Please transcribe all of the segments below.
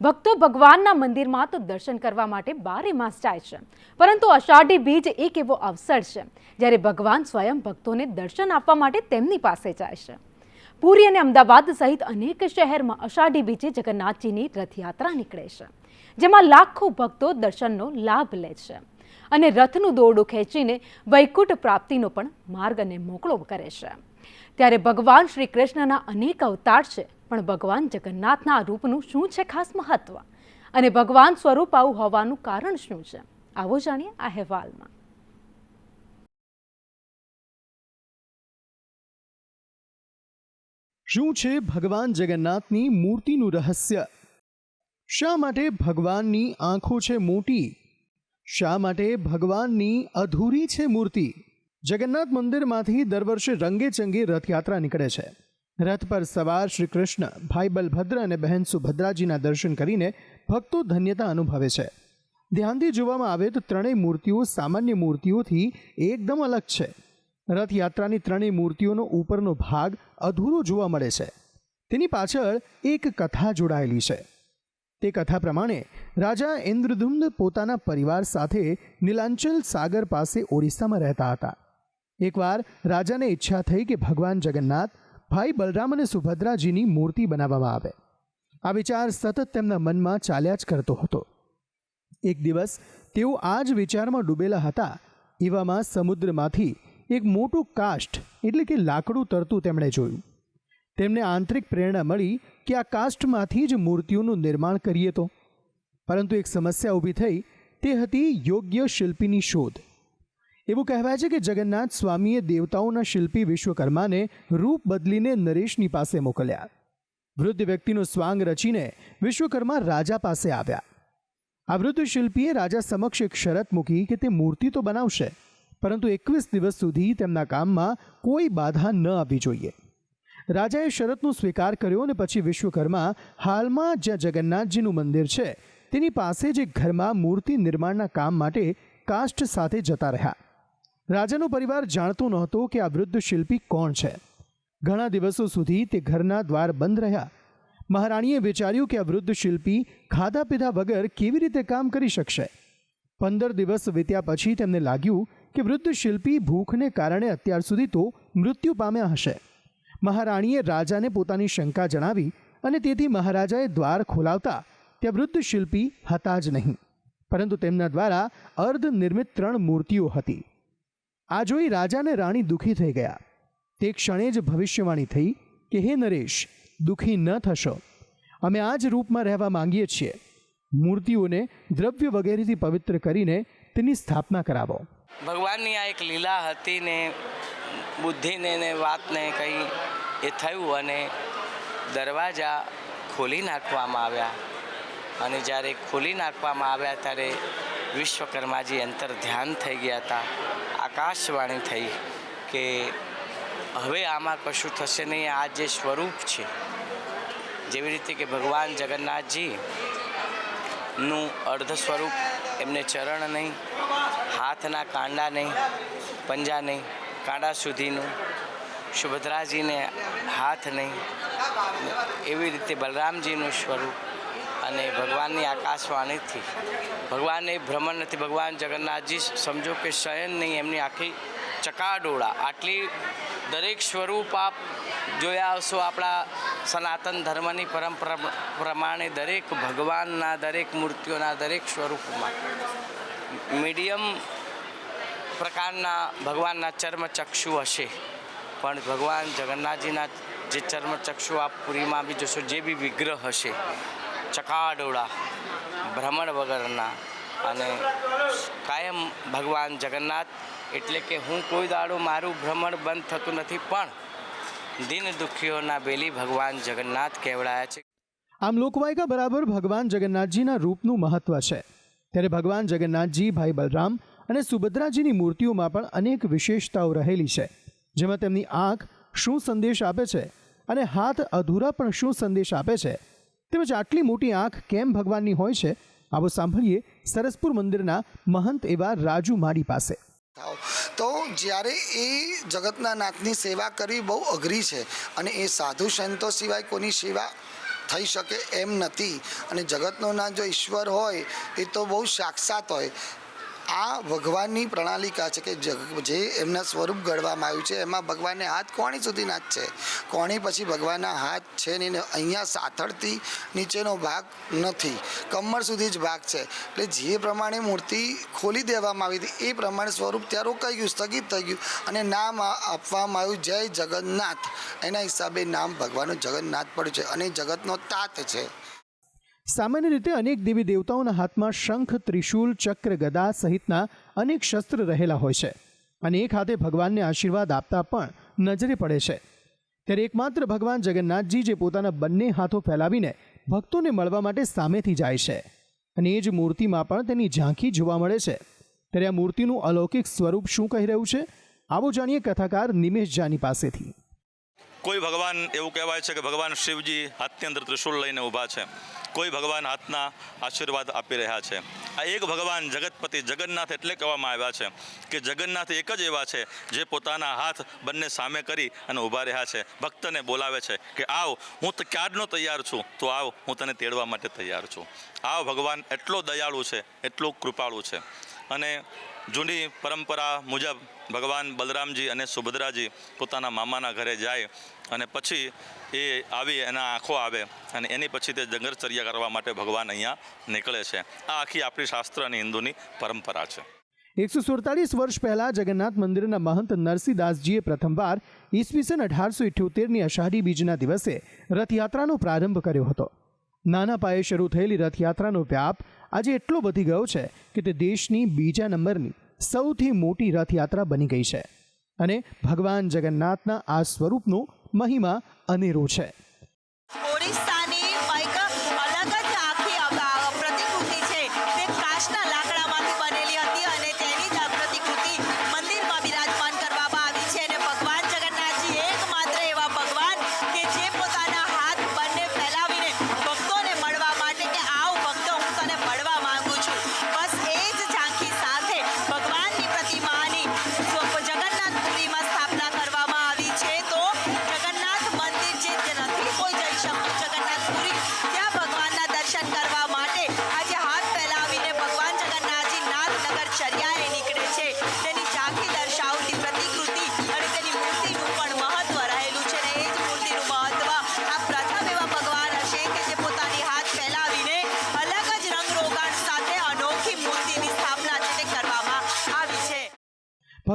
ભક્તો ભગવાનના મંદિરમાં તો દર્શન કરવા માટે બારે માસ જાય છે. પરંતુ અષાઢી બીજ એક એવો અવસર છે, જ્યારે ભગવાન સ્વયં ભક્તોને દર્શન આપવા માટે તેમની પાસે જાય છે. પુરી અને અમદાવાદ સહિત અનેક શહેરમાં અષાઢી બીજે જગન્નાથજીની રથયાત્રા નીકળે છે, જેમાં લાખો ભક્તો દર્શનનો લાભ લે છે અને રથનું દોરડું ખેંચીને વૈકુંઠ પ્રાપ્તિનો પણ માર્ગ અને મોકળો કરે છે. ત્યારે ભગવાન શ્રી કૃષ્ણના અનેક અવતાર છે પણ ભગવાન જગન્નાથના રૂપનું શું છે ખાસ મહત્વ? અને ભગવાન સ્વરૂપ આવું હોવાનું કારણ શું છે? આવો જાણીએ આ અહેવાલમાં. શું છે ભગવાન જગન્નાથની મૂર્તિનું રહસ્ય? શા માટે ભગવાનની આંખો છે મોટી? શા માટે ભગવાનની અધૂરી છે મૂર્તિ? જગન્નાથ મંદિરમાંથી દર વર્ષે રંગે ચંગે રથયાત્રા નીકળે છે. રથ પર સવાર શ્રી કૃષ્ણ, ભાઈ બલભદ્ર અને બહેન સુભદ્રાજીના દર્શન કરીને ભક્તો ધન્યતા અનુભવે છે. ધ્યાનથી જોવામાં આવે તો ત્રણેય મૂર્તિઓ સામાન્ય મૂર્તિઓથી એકદમ અલગ છે. રથયાત્રાની ત્રણેય મૂર્તિઓનો ઉપરનો ભાગ અધૂરો જોવા મળે છે. તેની પાછળ એક કથા જોડાયેલી છે. તે કથા પ્રમાણે રાજા ઇન્દ્રધુમ્ન પોતાના પરિવાર સાથે નીલાંચલ સાગર પાસે ઓરિસ્સામાં રહેતા હતા. એકવાર રાજાને ઈચ્છા થઈ કે ભગવાન જગન્નાથ ભાઈ બલરામ અને સુભદ્રાજીની મૂર્તિ બનાવવામાં આવે. આ વિચાર સતત તેમના મનમાં ચાલ્યા જ કરતો હતો. એક દિવસ તેઓ આ જ વિચારમાં ડૂબેલા હતા. એવામાં સમુદ્રમાંથી એક મોટું કાષ્ઠ, એટલે કે લાકડું તરતું તેમણે જોયું. તેમને આંતરિક પ્રેરણા મળી કે આ કાષ્ઠમાંથી જ મૂર્તિઓનું નિર્માણ કરીએ તો. પરંતુ એક સમસ્યા ઊભી થઈ, તે હતી યોગ્ય શિલ્પીની શોધ. એવું કહેવાય છે કે જગન્નાથ સ્વામીએ દેવતાઓના શિલ્પી વિશ્વકર્માને રૂપ બદલીને નરેશની પાસે મોકલ્યા. વૃદ્ધ વ્યક્તિનો સ્વાંગ રચીને વિશ્વકર્મા રાજા પાસે આવ્યા. આ વૃદ્ધ શિલ્પીએ રાજા સમક્ષ એક શરત મૂકી કે તે મૂર્તિ તો બનાવશે, પરંતુ એકવીસ દિવસ સુધી તેમના કામમાં કોઈ બાધા ન આવવી જોઈએ. રાજાએ શરતનો સ્વીકાર કર્યો અને પછી વિશ્વકર્મા હાલમાં જ્યાં જગન્નાથજીનું મંદિર છે, તેની પાસે જ એક ઘરમાં મૂર્તિ નિર્માણના કામ માટે કાષ્ઠ સાથે જતા રહ્યા. રાજાનો પરિવાર જાણતો નહોતો કે આ વૃદ્ધ શિલ્પી કોણ છે. ઘણા દિવસો સુધી તે ઘરના દ્વાર બંધ રહ્યા. મહારાણીએ વિચાર્યું કે આ વૃદ્ધ શિલ્પી ખાધા પીધા વગર કેવી રીતે કામ કરી શકશે. પંદર દિવસ વીત્યા પછી તેમને લાગ્યું કે વૃદ્ધ શિલ્પી ભૂખને કારણે અત્યાર સુધી તો મૃત્યુ પામ્યા હશે. મહારાણીએ રાજાને પોતાની શંકા જણાવી અને તેથી મહારાજાએ દ્વાર ખોલાવતા ત્યાં વૃદ્ધ શિલ્પી હતા જ નહીં. પરંતુ તેમના દ્વારા અર્ધ નિર્મિત ત્રણ મૂર્તિઓ હતી. આ જોઈ રાજાને રાણી દુઃખી થઈ ગયા. તે ક્ષણે જ ભવિષ્યવાણી થઈ કે, હે નરેશ, દુઃખી ન થશો. અમે આ જ રૂપમાં રહેવા માંગીએ છીએ. મૂર્તિઓને દ્રવ્ય વગેરેથી પવિત્ર કરીને તેની સ્થાપના કરાવો. ભગવાનની આ એક લીલા હતી ને બુદ્ધિને ને વાતને કંઈ એ થયું અને દરવાજા ખોલી નાખવામાં આવ્યા. અને જ્યારે ખોલી નાખવામાં આવ્યા ત્યારે વિશ્વકર્માજી અંતર ધ્યાન થઈ ગયા હતા. આકાશવાણી થઈ કે હવે આમાં કશું થશે નહીં, આ જે સ્વરૂપ છે, જેવી રીતે કે ભગવાન જગન્નાથજી નું અર્ધ સ્વરૂપ, એમને ચરણ નહીં, હાથના કાંડા નહીં, પંજા નહીં, કાંડા સુધીનું, સુભદ્રાજીને હાથ નહીં, એવી રીતે બલરામજીનું સ્વરૂપ અને ભગવાનની આકાશવાણીથી. ભગવાન એ ભ્રમણ નથી. ભગવાન જગન્નાથજી સમજો કે શયન નહીં, એમની આખી ચકાડોળા. આટલી દરેક સ્વરૂપ આપ જોયા હશો આપણા સનાતન ધર્મની પરંપરા પ્રમાણે દરેક ભગવાનના, દરેક મૂર્તિઓના, દરેક સ્વરૂપમાં. મીડિયમ પ્રકારના ભગવાનના ચર્મચક્ષુ હશે. પણ ભગવાન જગન્નાથજીના જે ચર્મચક્ષુ આપ પુરીમાં બી જોશો, જે બી વિગ્રહ હશે ચકાડોળા, ભ્રમણ વગરના અને કાયમ ભગવાન જગન્નાથ એટલે કે હું કોઈ દાડો મારું ભ્રમણ બંધ થતું નથી, પણ દિન દુઃખીઓના બેલી ભગવાન જગન્નાથ કહેવડાયા છે. આમ લોકવાયકા બરાબર ભગવાન જગન્નાથજીના રૂપનું મહત્વ છે. ત્યારે ભગવાન જગન્નાથજી, ભાઈ બલરામ અને સુભદ્રાજીની મૂર્તિઓમાં પણ અનેક વિશેષતાઓ રહેલી છે. જેમાં તેમની આંખ શું સંદેશ આપે છે અને હાથ અધૂરા પણ શું સંદેશ આપે છે તેમજ આટલી મોટી આંખ કેમ ભગવાનની હોય છે? આવો સાંભળીએ સરસપુર મંદિરના મહંત એવા રાજુ માડી પાસે. તો જ્યારે એ જગતના નાથની સેવા કરવી બહુ અઘરી છે અને એ સાધુ સંતો સિવાય કોની સેવા થઈ શકે એમ નથી અને જગતનો ના જો ઈશ્વર હોય, એ તો બહુ સાક્ષાત હોય. આ ભગવાનની પ્રણાલિકા છે કે જે એમના સ્વરૂપ ઘડવામાં આવ્યું છે, એમાં ભગવાનને હાથ કોણી સુધીના જ છે? કોણી પછી ભગવાનના હાથ છે ને અહીંયા સાથળથી નીચેનો ભાગ નથી, કમર સુધી જ ભાગ છે. એટલે જે પ્રમાણે મૂર્તિ ખોલી દેવામાં આવી હતી, એ પ્રમાણે સ્વરૂપ ત્યાં રોકાઈ ગયું, સ્થગિત થઈ ગયું અને નામ આપવામાં આવ્યું જય જગન્નાથ. એના હિસાબે નામ ભગવાનનું જગન્નાથ પડ્યું છે અને જગતનો તાત છે. સામાન્ય રીતે અનેક દેવી દેવતાઓના હાથમાં શંખ ત્રિશૂલ ચક્ર, ગદા સહિતના અનેક શસ્ત્ર રહેલા હોય છે અને એક હાથે ભગવાનને આશીર્વાદ આપતા પણ નજરે પડે છે. ત્યારે એકમાત્ર ભગવાન જગન્નાથજી જે પોતાના બંને હાથો ફેલાવીને ભક્તોને મળવા માટે સામેથી જાય છે અને એ જ મૂર્તિમાં પણ તેની ઝાંખી જોવા મળે છે. ત્યારે આ મૂર્તિનું અલૌકિક સ્વરૂપ શું કહી રહ્યું છે? આવો જાણીએ કથાકાર નિમેશ જાની પાસેથી. કોઈ ભગવાન એવું કહેવાય છે કે ભગવાન શિવજી હાથની અંદર ત્રિશૂળ લઈને ઊભા છે. કોઈ ભગવાન હાથના આશીર્વાદ આપી રહ્યા છે. આ એક ભગવાન જગતપતિ જગન્નાથ એટલે કહેવામાં આવ્યા છે કે જગન્નાથ એક જ એવા છે જે પોતાના હાથ બંને સામે કરી અને ઊભા રહ્યા છે. ભક્તને બોલાવે છે કે આવ, હું તો ક્યારનો તૈયાર છું? તો આવ, હું તને તેડવા માટે તૈયાર છું. આવ ભગવાન, એટલો દયાળુ છે, એટલું કૃપાળુ છે. અને જૂની પરંપરા મુજબ ભગવાન બલરામજી અને સુભદ્રાજી પોતાના મામાના ઘરે જાય અને પછી એ આવી એના આંખો આવે અને એની પછી તે જંગરચર્યા કરવા માટે ભગવાન અહીંયા નીકળે છે. આ આખી આપણી શાસ્ત્ર અને હિન્દુની પરંપરા છે. એકસો સુડતાલીસ વર્ષ પહેલાં જગન્નાથ મંદિરના મહંત નરસિંહદાસજીએ પ્રથમવાર ઈસવીસન અઢારસો ઇઠ્યોતેરની અષાઢી બીજના દિવસે રથયાત્રાનો પ્રારંભ કર્યો હતો. નાના પાયે શરૂ થયેલી રથયાત્રાનો વ્યાપ આજે એટલો વધી ગયો છે કે તે દેશની બીજા નંબરની સૌથી મોટી રથયાત્રા બની ગઈ છે. અને ભગવાન જગન્નાથના આ સ્વરૂપનો મહિમા અનેરો છે.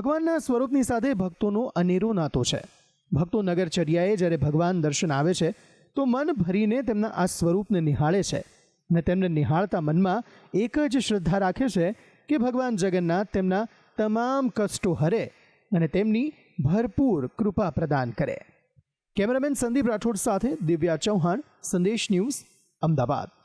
ભગવાનના સ્વરૂપની સાથે ભક્તોનો અનેરો નાતો છે. ભક્તો નગરચર્યાએ જ્યારે ભગવાન દર્શન આવે છે, તો મન ભરીને તેમના આ સ્વરૂપને નિહાળે છે અને તેમને નિહાળતા મનમાં એક જ શ્રદ્ધા રાખે છે કે ભગવાન જગન્નાથ તેમના તમામ કષ્ટો હરે અને તેમની ભરપૂર કૃપા પ્રદાન કરે. કેમેરામેન સંદીપ રાઠોડ સાથે દિવ્યા ચૌહાણ, સંદેશ ન્યૂઝ, અમદાવાદ.